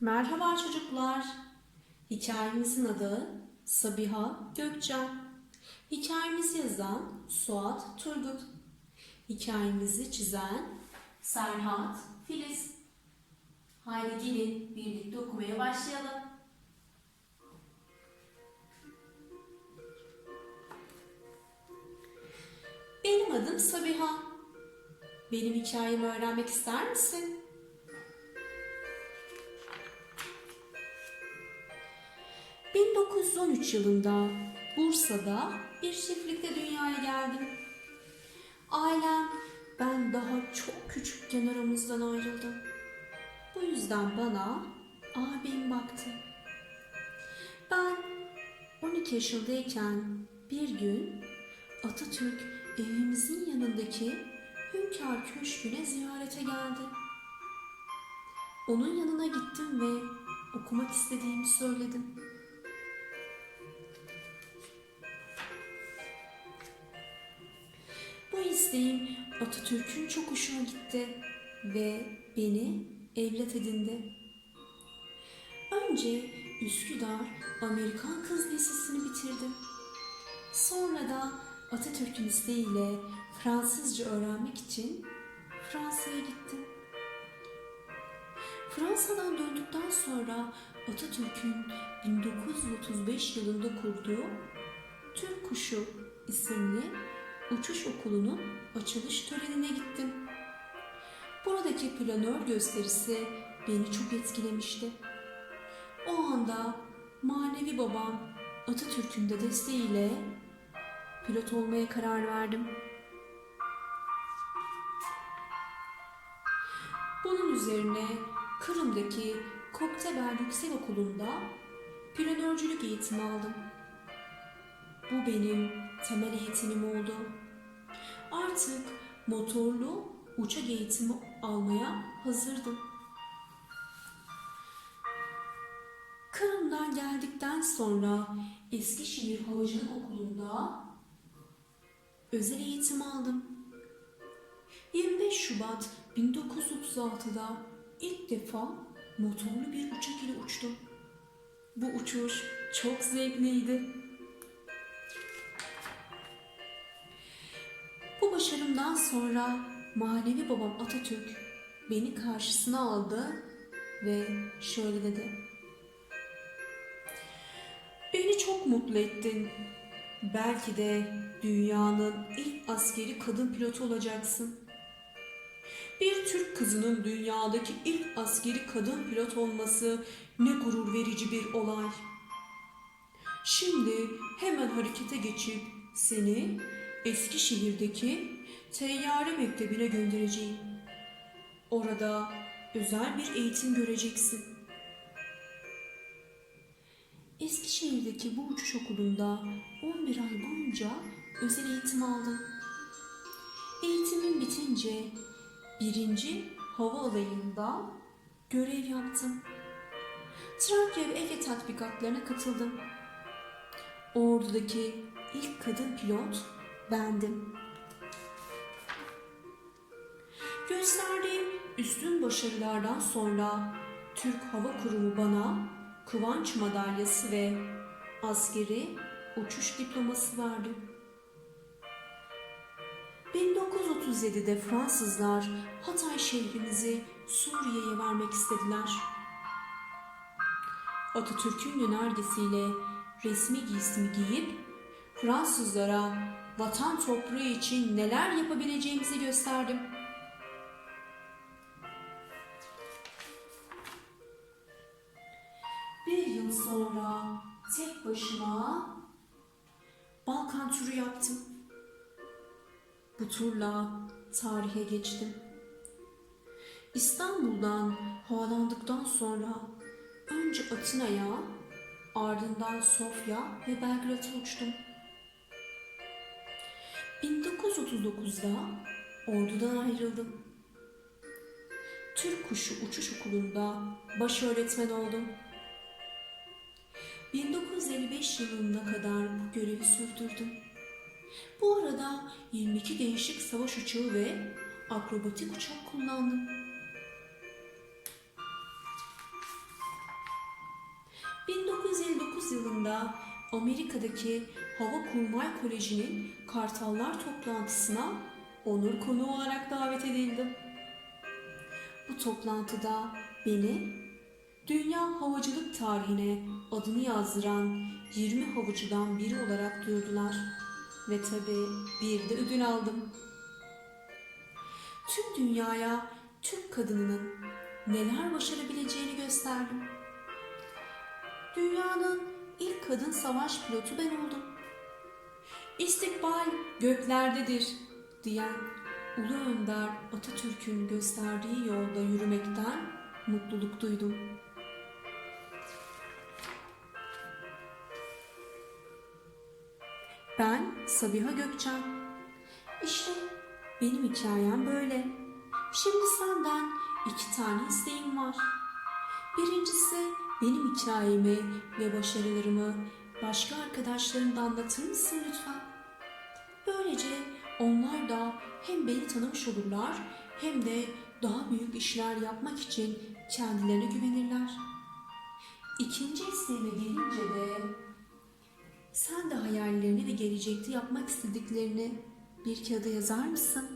Merhaba çocuklar. Hikayemizin adı Sabiha Gökçen. Hikayemizi yazan Suat Turgut. Hikayemizi çizen Serhat Filiz. Haydi gelin birlikte okumaya başlayalım. Benim adım Sabiha. Benim hikayemi öğrenmek ister misin? ...1913 yılında Bursa'da bir çiftlikte dünyaya geldim. Ailem ben daha çok küçükken aramızdan ayrıldı. Bu yüzden bana abim baktı. Ben 12 yaşındayken bir gün Atatürk evimizin yanındaki Hünkar Köşkü'ne ziyarete geldi. Onun yanına gittim ve okumak istediğimi söyledim. Bu isteğim Atatürk'ün çok hoşuna gitti ve beni evlat edindi. Önce Üsküdar Amerikan Kız Lisesi'ni bitirdim. Sonra da Atatürk'ün isteğiyle Fransızca öğrenmek için Fransa'ya gittim. Fransa'dan döndükten sonra Atatürk'ün 1935 yılında kurduğu Türk Kuşu isimli uçuş okulunun açılış törenine gittim. Buradaki planör gösterisi beni çok etkilemişti. O anda manevi babam Atatürk'ün de desteğiyle pilot olmaya karar verdim. Bunun üzerine Kırım'daki Koktebel Yüksek Okulu'nda planörcülük eğitimi aldım. Bu benim temel eğitimim oldu. Artık motorlu uçak eğitimi almaya hazırdım. Kırım'dan geldikten sonra Eskişehir Havacılık Okulu'nda özel eğitim aldım. 25 Şubat 1936'da ilk defa motorlu bir uçak ile uçtum. Bu uçuş çok zevkliydi. Başarımdan sonra manevi babam Atatürk beni karşısına aldı ve şöyle dedi. Beni çok mutlu ettin. Belki de dünyanın ilk askeri kadın pilotu olacaksın. Bir Türk kızının dünyadaki ilk askeri kadın pilot olması ne gurur verici bir olay. Şimdi hemen harekete geçip seni Eskişehir'deki Teyyare Mektebi'ne göndereceğim. Orada özel bir eğitim göreceksin. Eskişehir'deki bu uçuş okulunda 11 ay boyunca özel eğitim aldım. Eğitimim bitince birinci hava alayında görev yaptım. Trakya ve Ege tatbikatlarına katıldım. Ordu'daki ilk kadın pilot bendim. Gösterdiğim üstün başarılardan sonra Türk Hava Kurumu bana Kıvanç Madalyası ve askeri uçuş diploması verdi. 1937'de Fransızlar Hatay şehrimizi Suriye'ye vermek istediler. Atatürk'ün yönergesiyle resmi giysimi giyip Fransızlara vatan toprağı için neler yapabileceğimizi gösterdim. Bir yıl sonra tek başıma Balkan turu yaptım. Bu turla tarihe geçtim. İstanbul'dan havalandıktan sonra önce Atina'ya, ardından Sofya ve Belgrad'a uçtum. 1939'da ordudan ayrıldım. Türk Kuşu Uçuş Okulu'nda baş öğretmen oldum. 1955 yılına kadar bu görevi sürdürdüm. Bu arada 22 değişik savaş uçağı ve akrobatik uçak kullandım. yılında Amerika'daki Hava Kurmay Koleji'nin Kartallar toplantısına onur konuğu olarak davet edildim. Bu toplantıda beni dünya havacılık tarihine adını yazdıran 20 havacıdan biri olarak duyurdular ve tabii bir de ödül aldım. Tüm dünyaya Türk kadınının neler başarabileceğini gösterdim. Dünyanın ilk kadın savaş pilotu ben oldum. İstikbal göklerdedir diyen Ulu Önder Atatürk'ün gösterdiği yolda yürümekten mutluluk duydum. Ben Sabiha Gökçen. İşte benim hikayem böyle. Şimdi senden iki tane isteğim var. Birincisi benim hikayemi ve başarılarımı başka arkadaşlarına da anlatır mısın lütfen? Böylece onlar da hem beni tanımış olurlar hem de daha büyük işler yapmak için kendilerine güvenirler. İkinci isteğime gelince de sen de hayallerini ve gelecekte yapmak istediklerini bir kağıda yazar mısın?